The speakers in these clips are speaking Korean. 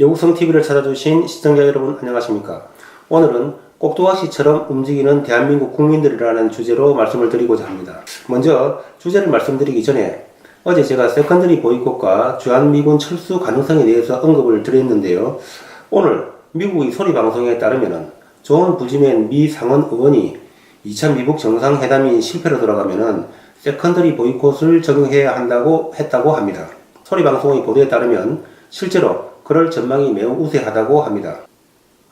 여국성 TV를 찾아주신 시청자 여러분 안녕하십니까? 오늘은 꼭두각시처럼 움직이는 대한민국 국민들이라는 주제로 말씀을 드리고자 합니다. 먼저 주제를 말씀드리기 전에 어제 제가 세컨드리 보이콧과 주한미군 철수 가능성에 대해서 언급을 드렸는데요. 오늘 미국의 소리 방송에 따르면은 존 부지맨 미 상원 의원이 2차 미국 정상회담이 실패로 돌아가면은 세컨더리 보이콧을 적용해야 한다고 했다고 합니다. 소리 방송의 보도에 따르면 실제로 그럴 전망이 매우 우세하다고 합니다.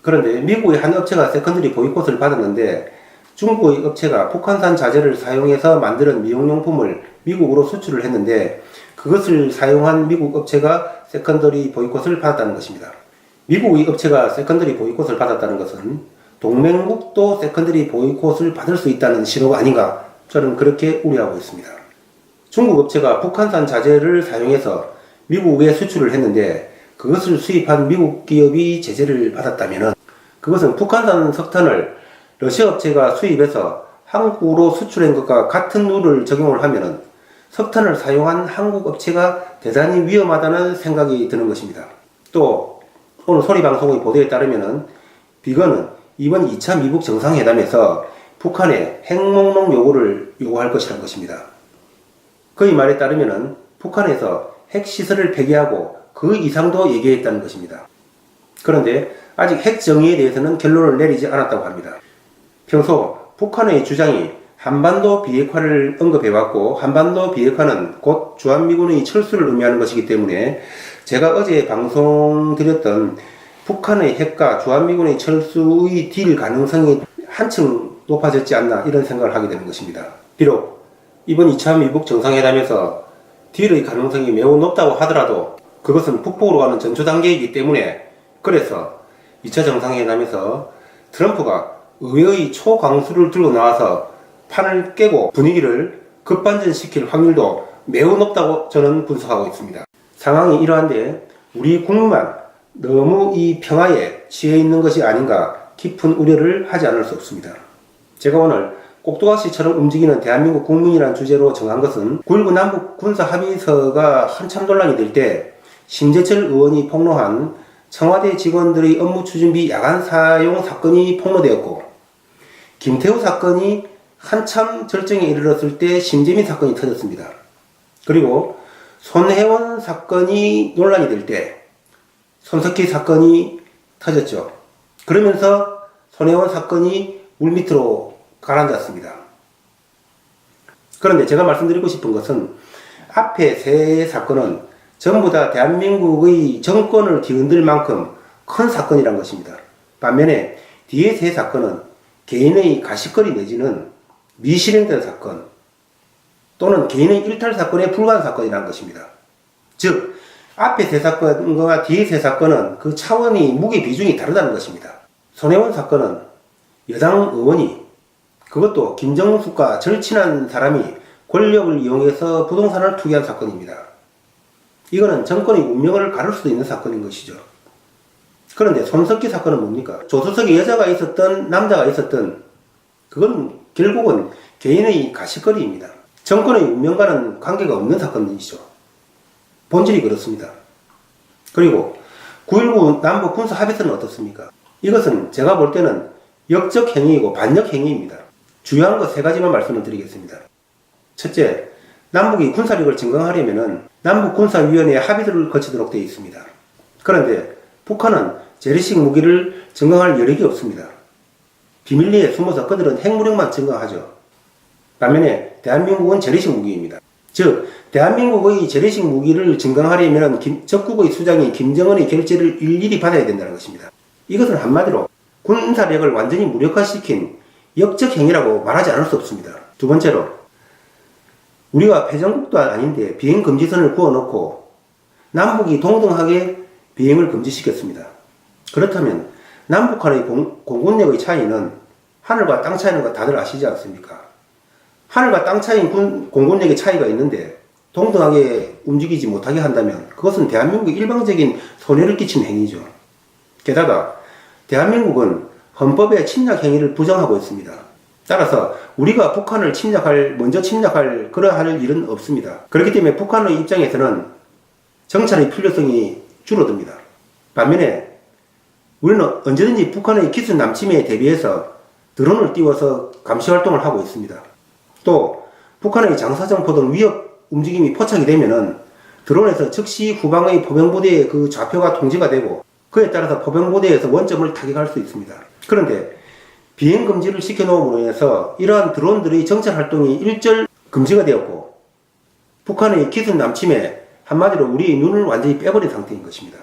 그런데 미국의 한 업체가 세컨더리 보이콧을 받았는데 중국의 업체가 북한산 자재를 사용해서 만드는 미용용품을 미국으로 수출을 했는데 그것을 사용한 미국 업체가 세컨더리 보이콧을 받았다는 것입니다. 미국의 업체가 세컨더리 보이콧을 받았다는 것은 동맹국도 세컨더리 보이콧을 받을 수 있다는 신호가 아닌가 저는 그렇게 우려하고 있습니다. 중국 업체가 북한산 자재를 사용해서 미국에 수출을 했는데 그것을 수입한 미국 기업이 제재를 받았다면 그것은 북한산 석탄을 러시아 업체가 수입해서 한국으로 수출한 것과 같은 룰을 적용을 하면은 석탄을 사용한 한국 업체가 대단히 위험하다는 생각이 드는 것입니다. 또 오늘 소리 방송의 보도에 따르면은 비건은 이번 2차 미국 정상회담에서 북한의 핵목록 요구를 요구할 것이라는 것입니다. 그의 말에 따르면은 북한에서 핵시설을 폐기하고 그 이상도 얘기했다는 것입니다. 그런데 아직 핵 정의에 대해서는 결론을 내리지 않았다고 합니다. 평소 북한의 주장이 한반도 비핵화를 언급해왔고 한반도 비핵화는 곧 주한미군의 철수를 의미하는 것이기 때문에 제가 어제 방송 드렸던 북한의 핵과 주한미군의 철수의 딜 가능성이 한층 높아졌지 않나 이런 생각을 하게 되는 것입니다. 비록 이번 2차 미국 정상회담에서 딜의 가능성이 매우 높다고 하더라도 그것은 북폭으로 가는 전초 단계이기 때문에 그래서 2차 정상회담에서 트럼프가 의회의 초강수를 들고 나와서 판을 깨고 분위기를 급반전시킬 확률도 매우 높다고 저는 분석하고 있습니다. 상황이 이러한데 우리 국민만 너무 이 평화에 취해 있는 것이 아닌가 깊은 우려를 하지 않을 수 없습니다. 제가 오늘 꼭두각시처럼 움직이는 대한민국 국민이라는 주제로 정한 것은 9.19 남북 군사 합의서가 한참 논란이 될 때 심재철 의원이 폭로한 청와대 직원들의 업무 추진비 야간 사용 사건이 폭로되었고 김태우 사건이 한참 절정에 이르렀을 때 심재민 사건이 터졌습니다. 그리고 손혜원 사건이 논란이 될 때 손석희 사건이 터졌죠. 그러면서 손혜원 사건이 물밑으로 가라앉았습니다. 그런데 제가 말씀드리고 싶은 것은 앞에 세 사건은 전부 다 대한민국의 정권을 뒤흔들 만큼 큰 사건이란 것입니다. 반면에 뒤에 세 사건은 개인의 가십거리 내지는 미실행된 사건 또는 개인의 일탈 사건에 불과한 사건이라는 것입니다. 즉, 앞에 세 사건과 뒤에 세 사건은 그 차원이 무게 비중이 다르다는 것입니다. 손혜원 사건은 여당 의원이 그것도 김정숙과 절친한 사람이 권력을 이용해서 부동산을 투기한 사건입니다. 이거는 정권의 운명을 가를 수도 있는 사건인 것이죠. 그런데 손석희 사건은 뭡니까? 조수석에 여자가 있었던 남자가 있었던 그건 결국은 개인의 가십거리입니다. 정권의 운명과는 관계가 없는 사건이죠. 본질이 그렇습니다. 그리고 9.19 남북 군사 합의서는 어떻습니까? 이것은 제가 볼 때는 역적 행위이고 반역 행위입니다. 주요한 것 세 가지만 말씀을 드리겠습니다. 첫째, 남북이 군사력을 증강하려면 남북 군사위원회 합의를 거치도록 되어 있습니다. 그런데 북한은 재래식 무기를 증강할 여력이 없습니다. 비밀리에 숨어서 그들은 핵무력만 증강하죠. 반면에 대한민국은 재래식 무기입니다. 즉, 대한민국의 재래식 무기를 증강하려면 김, 적국의 수장이 김정은의 결재를 일일이 받아야 된다는 것입니다. 이것은 한마디로 군사력을 완전히 무력화시킨 역적 행위라고 말하지 않을 수 없습니다. 두 번째로, 우리가 패전국도 아닌데 비행 금지선을 구워놓고 남북이 동등하게 비행을 금지시켰습니다. 그렇다면 남북한의 공, 공군력의 차이는 하늘과 땅 차이는 거 다들 아시지 않습니까? 하늘과 땅 차이인 군, 공군력의 차이가 있는데 동등하게 움직이지 못하게 한다면 그것은 대한민국의 일방적인 손해를 끼친 행위죠. 게다가 대한민국은 헌법의 침략 행위를 부정하고 있습니다. 따라서 우리가 북한을 침략할 먼저 침략할 그러할 일은 없습니다. 그렇기 때문에 북한의 입장에서는 정찰의 필요성이 줄어듭니다. 반면에 우리는 언제든지 북한의 기술 남침에 대비해서 드론을 띄워서 감시 활동을 하고 있습니다. 또 북한의 장사정포 등 위협 움직임이 포착이 되면은 드론에서 즉시 후방의 포병부대의 그 좌표가 통지가 되고 그에 따라서 포병부대에서 원점을 타격할 수 있습니다. 그런데 비행 금지를 시켜놓음으로 인해서 이러한 드론들의 정찰 활동이 일절 금지가 되었고 북한의 기술 남침에 한마디로 우리의 눈을 완전히 빼버린 상태인 것입니다.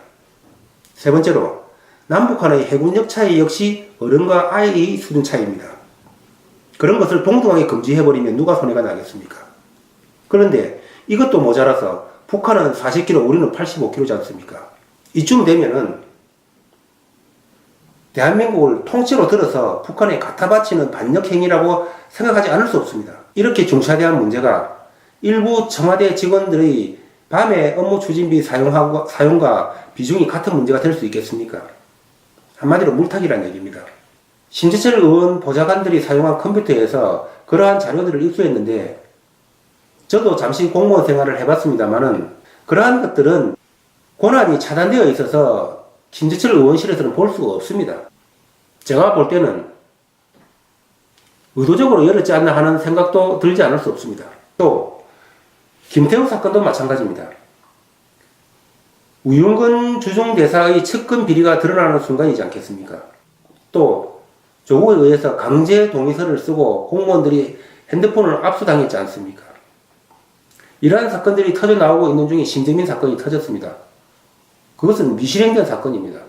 세 번째로 남북한의 해군력 차이 역시 어른과 아이의 수준 차이입니다. 그런 것을 동등하게 금지해버리면 누가 손해가 나겠습니까? 그런데 이것도 모자라서 북한은 40km, 우리는 85km지 않습니까? 이쯤 되면은 대한민국을 통째로 들어서 북한에 갖다 바치는 반역 행위라고 생각하지 않을 수 없습니다. 이렇게 중차대한 문제가 일부 청와대 직원들의 밤에 업무 추진비 사용하고, 사용과 비중이 같은 문제가 될 수 있겠습니까? 한마디로 물타기란 얘기입니다. 심재철 의원 보좌관들이 사용한 컴퓨터에서 그러한 자료들을 입수했는데 저도 잠시 공무원 생활을 해봤습니다만은 그러한 것들은 권한이 차단되어 있어서 김재철 의원실에서는 볼 수가 없습니다. 제가 볼 때는 의도적으로 열었지 않나 하는 생각도 들지 않을 수 없습니다. 또 김태우 사건도 마찬가지입니다. 우윤근 주중대사의 측근 비리가 드러나는 순간이지 않겠습니까? 또 조국에 의해서 강제 동의서를 쓰고 공무원들이 핸드폰을 압수당했지 않습니까? 이러한 사건들이 터져 나오고 있는 중에 신재민 사건이 터졌습니다. 그것은 미실행된 사건입니다.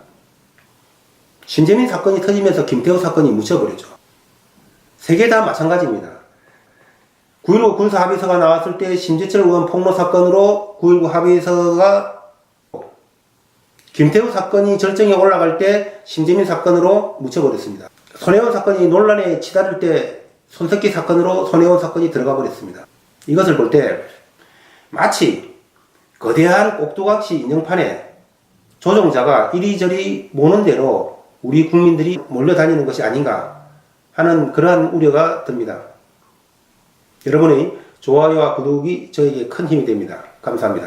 신재민 사건이 터지면서 김태호 사건이 묻혀버렸죠. 세개다 마찬가지입니다. 9.19 군사 합의서가 나왔을 때 심재철 의원 폭로 사건으로 9.19 합의서가 김태우 사건이 절정에 올라갈 때 심재민 사건으로 묻혀버렸습니다. 손혜원 사건이 논란에 치달을 때 손석희 사건으로 손혜원 사건이 들어가 버렸습니다. 이것을 볼 때 마치 거대한 꼭두각시 인형판에 조종자가 이리저리 모는 대로 우리 국민들이 몰려다니는 것이 아닌가 하는 그러한 우려가 듭니다. 여러분의 좋아요와 구독이 저에게 큰 힘이 됩니다. 감사합니다.